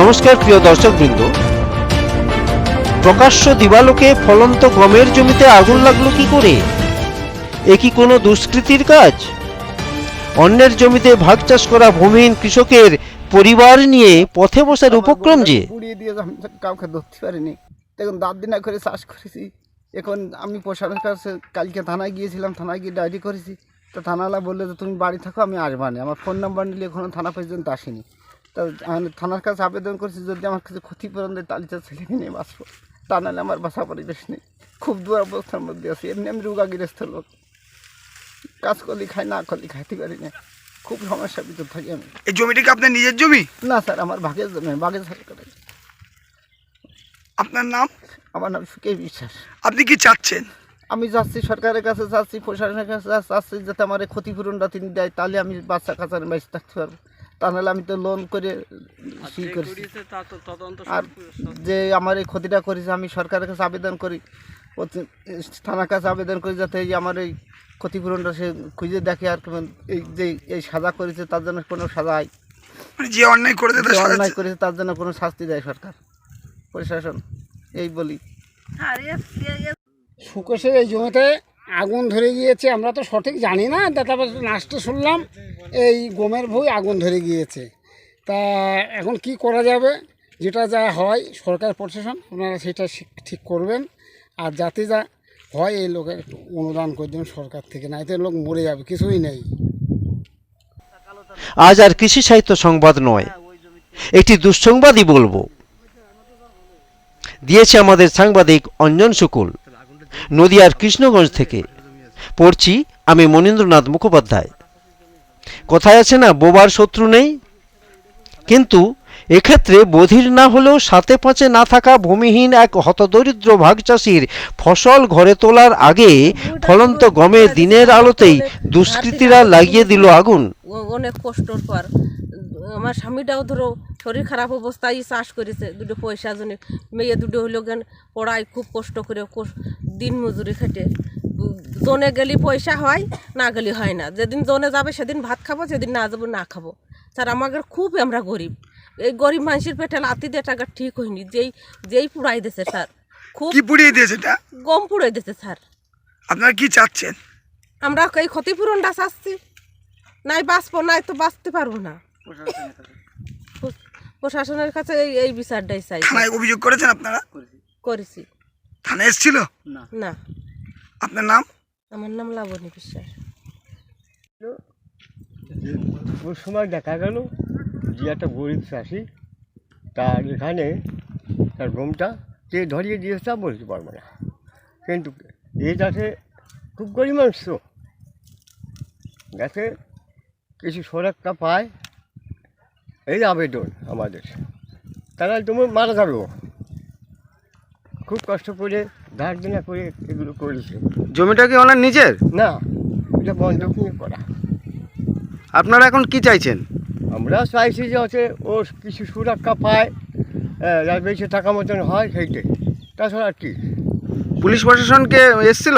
নমস্কার প্রিয় দর্শকবৃন্দ। প্রকাশ্য দিবালোকে ফলন্ত গমের জমিতে আগুন লাগল কি করে? এ কি কোনো দুষ্কৃতির কাজ? অন্যের জমিতে ভাগ চাষ করা ভূমিহীন কৃষকের পরিবার নিয়ে পথে বসার উপক্রম যে? পুড়িয়ে দিয়ে আমি তো কাউকে ধরতে পারিনি। দেখুন দাঁত দিনা করে চাষ করেছি। এখন আমি প্রশাসনের কাছে কালকে থানায় গিয়েছিলাম থানায় গিয়ে ডায়েরি করেছি। তো থানাওয়ালা বললে যে তুমি বাড়ি থাকো আমি আসবা না আমার ফোন নাম্বার নিলে এখনও থানা পর্যন্ত আসেনি। তো আমি থানার কাছে আবেদন করেছি যদি আমার কাছে ক্ষতিপূরণ দেয় তাহলে তো ছেলেকে নিয়ে বাঁচবো। তা নাহলে আমার বাসা পরিবেশ নেই। খুব দূর অবস্থার মধ্যে আছি। এমনি আমি রোগাগ্রস্ত লোক। কাজ করলে খাই না করলে খাইতে পারি না। খুব সমস্যার ভিতর থাকি আমি। এই জমিটা কি আপনার নিজের জমি? না স্যার আমার ভাগের জমি ভাগের সরকার আপনার নাম? আমার নাম সুকে বিশ্বাস। আপনি কি চাচ্ছেন? আমি যাচ্ছি সরকারের কাছে যাচ্ছি প্রশাসনের কাছে যাচ্ছি যাতে আমার ক্ষতিপূরণটা তিনি দেয় তাহলে আমি বাচ্চা কাচার বেঁচে থাকতে পারব। তা নাহলে আমি তো লোন করে ই করছি। আর যে আমার এই ক্ষতিটা করেছে আমি সরকারের কাছে আবেদন করি। থানার কাছে আবেদন করি যাতে এই আমার এই ক্ষতিপূরণটা সে খুঁজে দেখে আর কেমন এই যে এই সাজা করেছে তার জন্য কোনো সাজা হয়। মানে যে অন্যায় করেছে তার যে অন্যায় করেছে তার জন্য কোনো শাস্তি দেয় সরকার প্রশাসন এই বলি। সুকেশের এই জমিতে আগুন ধরে গিয়েছে, আমরা তো সঠিক জানি না। তারপর লাস্টে শুনলাম, এই গমের ভুই আগুন ধরে গিয়েছে। তা এখন কি করা যাবে? যেটা যা হয়, সরকার প্রশাসন, ওনারা সেটা ঠিক- ঠিক করবেন। আর যাতে যা হয়, এই লোকের অনুদান করে দেবেন সরকার থেকে না এতে লোক মরে যাবে, কিছুই নেই। আজ আর কৃষি সাহিত্য সংবাদ নয়, একটি দুঃসংবাদই বলব। দিয়েছে আমাদের সাংবাদিক অঞ্জন শুকুল। নদিয়ার কৃষ্ণগঞ্জ থেকে। পড়ছি আমি মনীন্দ্রনাথ মুখোপাধ্যায়। কথায় আছে না, বোবার শত্রু নেই? কিন্তু এক্ষেত্রে বধির না হলেও সাথে পাঁচে না থাকা ভূমিহীন এক হতদরিদ্র ভাগ চাষির ফসল ঘরে তোলার আগে ফলন্ত গমে দিনের আলোতেই দুষ্কৃতীরা লাগিয়ে দিল আগুন। অনেক কষ্টর পর আমার স্বামীটাও ধরো শরীর খারাপ অবস্থায় চাষ করেছে দুটো পয়সা জন্য মেয়ে দুটো হলো কেন পড়ায় খুব কষ্ট করে দিন মজুরি খেটে। জনে গেলে পয়সা হয় না গেলে হয় না। যেদিন জনে যাবে সেদিন ভাত খাব যেদিন না যাব না খাব। স্যার আমাদের খুব আমরা গরিব। এই গরিব মানুষের পেটে লাতি দিয়ে টাকা ঠিক হয়নি যেই যেই পুড়াই দিছে স্যার। খুব কি পুড়িয়ে দিয়েছে এটা? গম পুড়াই দিছে স্যার। আপনারা কি চাচ্ছেন? আমরা এই ক্ষতিপূরণটা চাচ্ছি? নাই বাঁচবো নাই তো বাঁচতে পারব না। প্রশাসনের কাছে। এই এই বিচারটাই চাই। থানায় অভিযোগ করেছেন আপনারা? করেছি। থানায় এসেছিল? না। আপনার নাম? আমার নাম লাবণী বিশ্বাস। ওই সময় দেখা গেল যে একটা গরিব চাষি তার এখানে তার গমটা কে ধরিয়ে দিয়েছে তা বলতে পারব না। কিন্তু এই চাষে খুব গরিব মানুষ তো। যাতে কিছু সুরক্ষা পায় এই আবেদন আমাদের। তারা তুমি মারা যাবে খুব কষ্ট করে ধার দেনা করে এগুলো করেছে। জমিটা কি ওনার নিজের? না এটা বন্ধক নিয়ে করা। আপনারা এখন কি চাইছেন? আমরা চাইছি যে হচ্ছে ও কিছু সুরক্ষা পায় হ্যাঁ, যার বেশি টাকা মতন হয় সেইটাই। তাছাড়া আর কি। পুলিশ প্রশাসনকে এসছিল?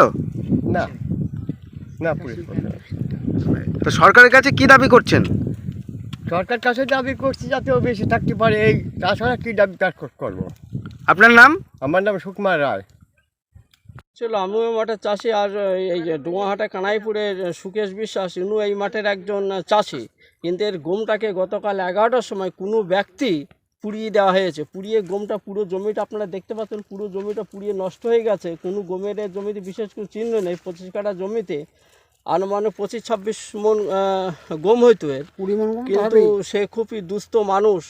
না না পুলিশ প্রশাসন। তো সরকারের কাছে কি দাবি করছেন? সরকার কাছে দাবি করছি যাতে ও বেশি থাকতে পারে এই তাছাড়া কী দাবি তার করব? আপনার নাম? আমার নাম সুকুমার রায়। ছিল আমিও মাঠের চাষি আর এই যে ডোঙাহাটা কানাইপুরের সুকেশ বিশ্বাস ইনু এই মাঠের একজন চাষি। কিন্তু এর গমটাকে গতকাল এগারোটার সময় কোনো ব্যক্তি পুড়িয়ে দেওয়া হয়েছে। পুড়িয়ে গমটা পুরো জমিটা আপনারা দেখতে পাচ্ছেন পুরো জমিটা পুড়িয়ে নষ্ট হয়ে গেছে। কোনো গমের জমিতে বিশেষ কোনো চিহ্ন নেই। পঁচিশ কাঠা জমিতে আনুমানিক পঁচিশ ছাব্বিশ মন গম হইতো এর। কিন্তু সে খুবই দুস্থ মানুষ।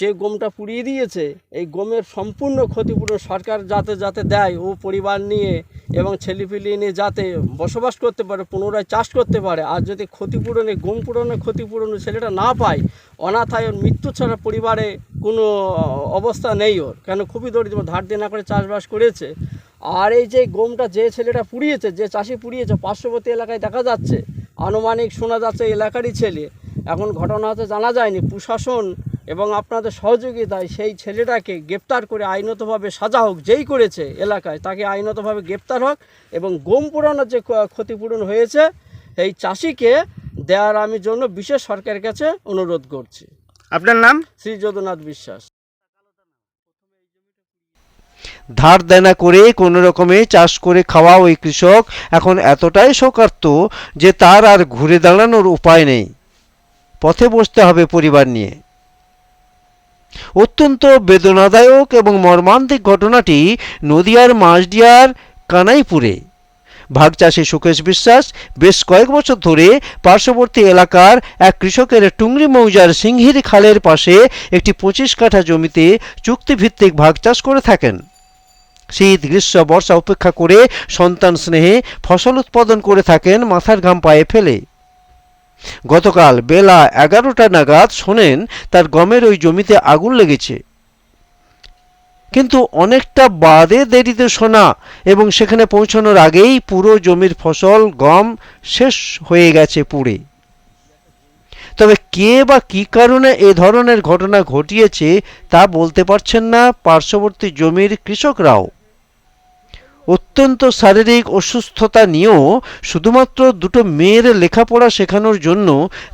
যে গমটা পুড়িয়ে দিয়েছে এই গমের সম্পূর্ণ ক্ষতিপূরণ সরকার যাতে যাতে দেয় ও পরিবার নিয়ে এবং ছেলেপিলি নিয়ে যাতে বসবাস করতে পারে পুনরায় চাষ করতে পারে আর যদি ক্ষতিপূরণে গম পূরণে ক্ষতিপূরণ ছেলেটা না পায় অনাথায় ওর মৃত্যু ছাড়া পরিবারে কোনো অবস্থা নেই ওর। কেন? খুবই দরিদ্র ধার দিয়ে না করে চাষবাস করেছে। আর এই যে গমটা যে ছেলেটা পুড়িয়েছে যে চাষি পুড়িয়েছে পার্শ্ববর্তী এলাকায় দেখা যাচ্ছে। আনুমানিক শোনা যাচ্ছে এলাকারই ছেলে। এখন ঘটনা হচ্ছে জানা যায়নি প্রশাসন এবং আপনাদের সহযোগিতায় সেই ছেলেটাকে গ্রেপ্তার করে আইনতভাবে সাজা হোক যেই করেছে এলাকায় তাকে আইনতভাবে গ্রেপ্তার হোক এবং গম পুরানোর যে ক্ষতিপূরণ হয়েছে এই চাষিকে দেওয়ার আমি জন্য বিশেষ সরকারের কাছে অনুরোধ করছি। আপনার নাম? শ্রী যদুনাথ বিশ্বাস। ধার দেনা করে কোনো রকমে চাষ করে খাওয়া ওই কৃষক এখন এতটাই শোকার্ত যে তার আর ঘুরে দাঁড়ানোর উপায় নেই। পথে বসতে হবে পরিবার নিয়ে। অত্যন্ত বেদনাদায়ক এবং মর্মান্তিক ঘটনাটি নদিয়ার মাসডিয়ার কানাইপুরে। ভাগ চাষি সুকেশ বিশ্বাস বেশ কয়েক বছর ধরে পার্শ্ববর্তী এলাকার এক কৃষকের টুংরি মৌজার সিংহির খালের পাশে একটি পঁচিশ কাঠা জমিতে চুক্তিভিত্তিক ভাগ চাষ করে থাকেন। শীত গ্রীষ্ম বর্ষা উপেক্ষা করে সন্তান স্নেহে ফসল উৎপাদন করে থাকেন মাথার ঘাম পায়ে ফেলে। গতকাল বেলা এগারোটা নাগাদ শোনেন তার গমের ওই জমিতে আগুন লেগেছে। কিন্তু অনেকটা বাদে দেরিতে শোনা এবং সেখানে পৌঁছানোর আগেই পুরো জমির ফসল, গম শেষ হয়ে গেছে পুড়ে। তবে কে বা কী কারণে এ ধরনের ঘটনা ঘটিয়েছে তা বলতে পারছেন না পার্শ্ববর্তী জমির কৃষকরাও। অত্যন্ত শারীরিক অসুস্থতা নিয়েও শুধুমাত্র দুটো মেয়ের লেখাপড়া শেখানোর জন্য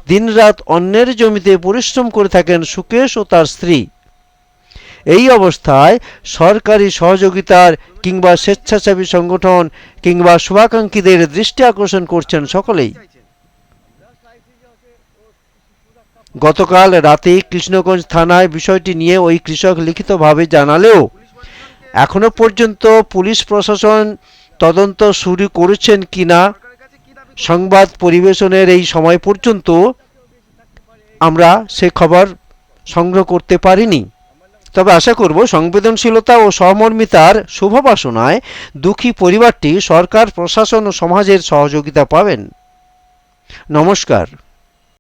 দিনরাত অন্যের জমিতে পরিশ্রম করে থাকেন সুকেশ ও তার স্ত্রী। এই অবস্থায় সরকারি সহযোগিতার কিংবা স্বেচ্ছাসেবী সংগঠন কিংবা শুভাকাঙ্ক্ষীদের দৃষ্টি আকর্ষণ করছেন সকলেই। গতকাল রাতে কৃষ্ণগঞ্জ থানায় বিষয়টি নিয়ে ওই কৃষক লিখিতভাবে জানালেও এখনও পর্যন্ত পুলিশ প্রশাসন তদন্ত শুরু করেছেন কিনা সংবাদ পরিবেশনের এই সময় পর্যন্ত আমরা সে খবর সংগ্রহ করতে পারিনি। তবে আশা করব সংবেদনশীলতা ও সহমর্মিতার শুভবাসনায় দুঃখী পরিবারটি সরকার, প্রশাসন ও সমাজের সহযোগিতা পাবেন। নমস্কার।